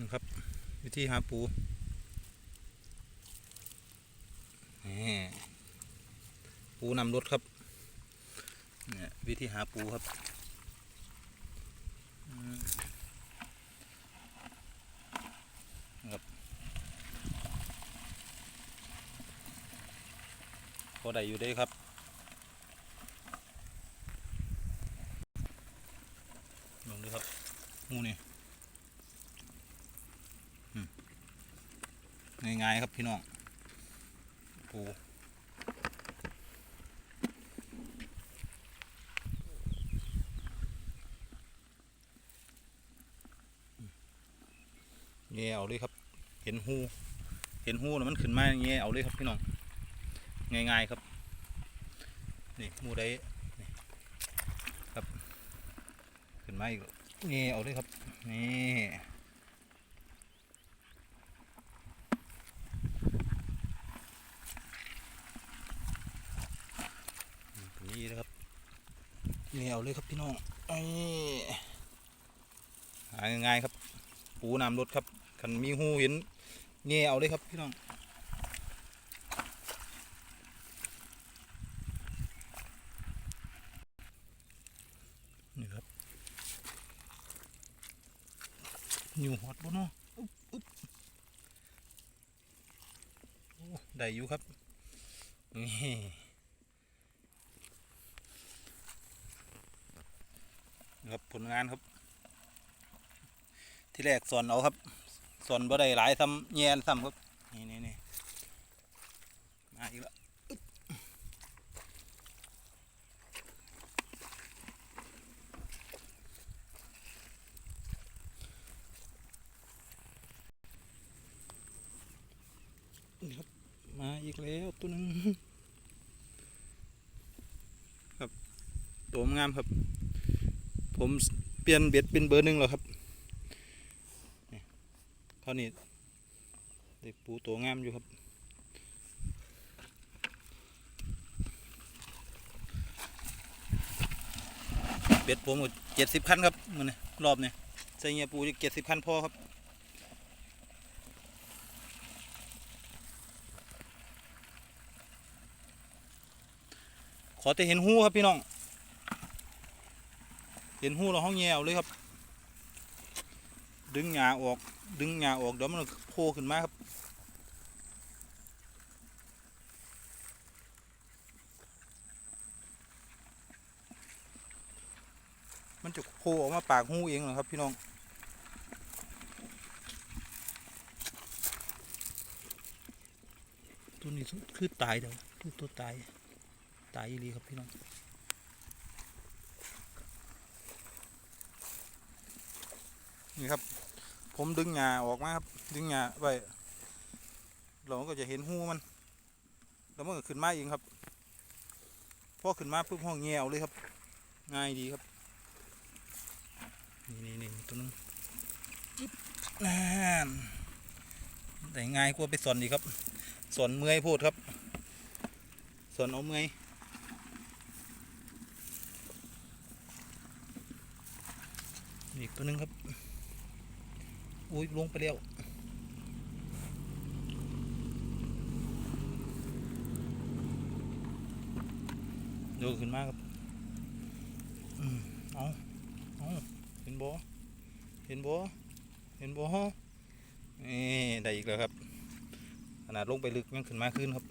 นะครับ วิธีหาปูนี่ปูนำรถครับเนี่ยวิธีหาปูครับครับพอได้อยู่ได้ครับลองดูครับหมูนี่ ง่ายครับพี่น้องปูแง่เอาเลยครับ เห็นหูเห็นหูแล้วมันขึ้นมาแง่เอาเลยครับพี่น้อง ง่ายๆครับ นี่หมูได้ครับ ขึ้นมาอีกแง่เอาเลยครับ นี่ ตรงนี้นะครับ เหนียวเลยครับพี่น้องหาง่ายครับ ปูน้ำรถครับคันมีหูเห็นเงี้ยเอาเลยครับพี่น้องนี่ครับอยู่หอดบ่เนาะอุ๊บอุ๊บโอ้ได้อยู่ครับนี่ ครับผลงานครับ ที่แรกสอนเอาครับสอนบ่ได้หลายซ้ำแยนซ้ำครับ นี่นี่นี่มาอีกแล้วนี่ครับมาอีกแล้วตัวหนึงครับตัวงามครับ ผมเปลี่ยนเบ็ดเป็นเบอร์หนึ่งแล้วครับเท่านี้เด็กปูตัวงามอยู่ครับ เบ็ดผมเจ็ดสิบคันครับมันนี่รอบเนี้ใส่เงียปูเจ็ดสิบคันพอครับขอแต่เห็นหูครับพี่น้อง เห็นหูเราห้องแยวเลยครับ ดึงหญ้าออก ดึงหญ้าออกเดี๋ยวมันโผล่ขึ้นมาครับมันจะโผล่ออกมาปากหูเองเหรอครับพี่น้อง ตัวนี้คือตายเดี๋ยวตัวตาย ตายอีหลีครับพี่น้อง นี่ครับ ผมดึงหญ้าออกมาครับ ดึงหญ้าไว้เราก็จะเห็นหูมัน แล้วมันก็ขึ้นมาเองครับพอขึ้นมาปุ๊บห้องแงวเลยครับ ง่ายดีครับ นี่นี่นี่ตัวนึงจิ๊บนั่นแต่ง่ายกว่าไปสอนดีครับสอนเมื่อยพูดครับสอนเอาเมื่อยอีกตัวหนึงครับ อุ้ยลงไปแล้วโยขึ้นมากครับอืมเอาเอาเห็นบ่เห็นบ่เห็นบ่นี่ได้อีกแล้วครับ ขนาดลงไปลึกยังขึ้นมาขึ้นครับ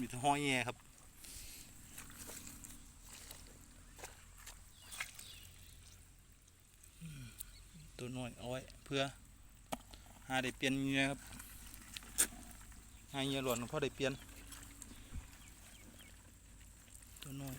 มีแต่ห้อยแย่ครับ ตัวน้อยเอาไว้เพื่อหาได้เปลี่ยนเงี้ยครับหาเงี้ยหล่นเพราะได้เปลี่ยนตัวน้อย